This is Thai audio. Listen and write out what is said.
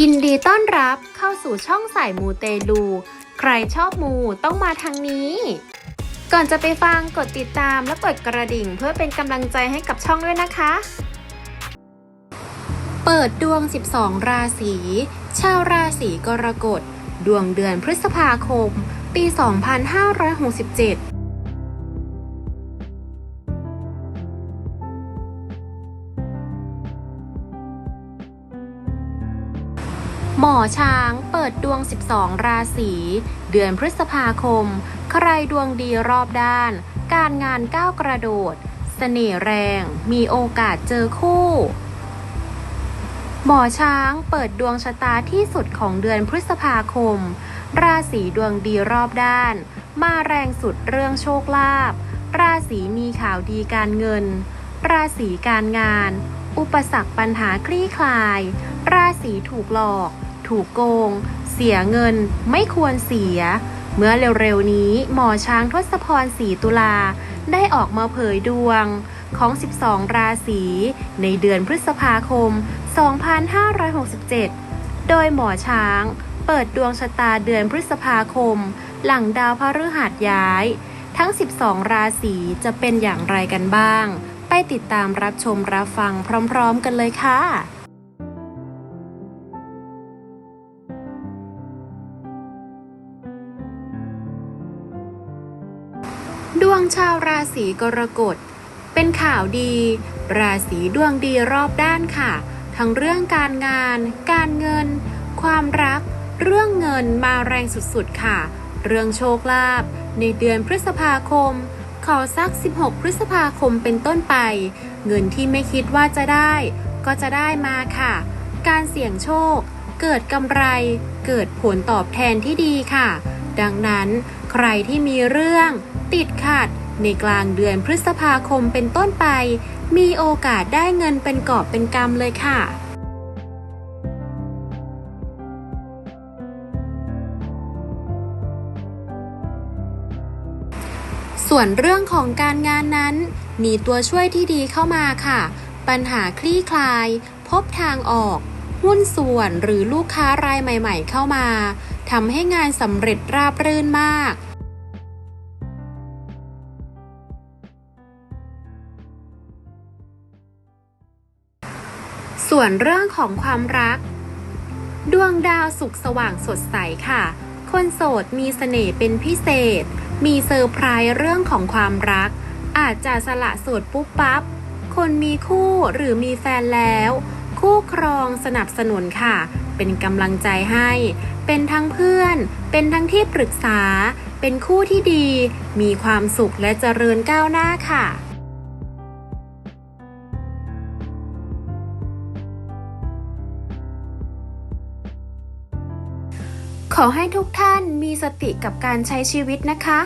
ยินดีต้อนรับเข้าสู่ช่องสายมูเตลู ใครชอบมูต้องมาทางนี้ ก่อนจะไปฟังกดติดตามและกดกระดิ่งเพื่อเป็นกำลังใจให้กับช่องด้วยนะคะ เปิดดวง 12 ราศี ชาวราศีกรกฎ ดวงเดือนพฤษภาคม ปี 2567 หมอช้างเปิดดวง 12 ราศีเดือนพฤษภาคม ใครดวงดีรอบด้าน การงานก้าวกระโดดเสน่ห์แรง มีโอกาสเจอคู่ หมอช้างเปิดดวงชะตาที่สุดของเดือนพฤษภาคม ราศีดวงดีรอบด้าน มาแรงสุดเรื่องโชคลาภราศีมีข่าวดีการเงิน ราศีการงาน อุปสรรคปัญหาคลี่คลาย ราศีถูกหลอก ถูกโกง เสียเงิน ไม่ควรเสีย เมื่อเร็วๆนี้หมอช้างทศพรศรีตุลา ได้ออกมาเผยดวงของ 12 ราศีในเดือนพฤษภาคม 2567 โดยหมอช้างเปิดดวงชะตาเดือนพฤษภาคม หลังดาวพฤหัสย้าย ทั้ง 12 ราศีจะเป็นอย่างไรกันบ้าง ไปติดตามรับชมรับฟังพร้อม ๆ กันเลยค่ะ ดวงชาวราศีกรกฎ เป็นข่าวดี ราศีดวงดีรอบด้านค่ะ ทั้งเรื่องการงาน การเงิน ความรัก เรื่องเงินมาแรงสุดๆค่ะ เรื่องโชคลาภในเดือนพฤษภาคม ขอสัก 16 พฤษภาคมเป็นต้นไป เงินที่ไม่คิดว่าจะได้ ก็จะได้มาค่ะ การเสี่ยงโชค เกิดกำไร เกิดผลตอบแทนที่ดีค่ะ ดังนั้น ใครที่มีเรื่อง ติดขัด ในกลางเดือนพฤษภาคมเป็นต้นไป มีโอกาสได้เงินเป็นกอบเป็นกำเลยค่ะส่วนเรื่องของการงานนั้น มีตัวช่วยที่ดีเข้ามาค่ะ ปัญหาคลี่คลาย พบทางออก หุ้นส่วนหรือลูกค้ารายใหม่ ๆ เข้ามา ทำให้งานสำเร็จราบรื่นมาก ส่วนเรื่องของความรัก ดวงดาวสุขสว่างสดใสค่ะ คนโสดมีเสน่ห์เป็นพิเศษ มีเซอร์ไพรส์เรื่องของความรัก อาจจะสละโสดปุ๊บปั๊บ คนมีคู่หรือมีแฟนแล้ว คู่ครองสนับสนุนค่ะ เป็นกำลังใจให้ เป็นทั้งเพื่อน เป็นทั้งที่ปรึกษา เป็นคู่ที่ดี มีความสุขและเจริญก้าวหน้าค่ะขอให้ทุกท่านมีสติกับการใช้ชีวิตนะคะ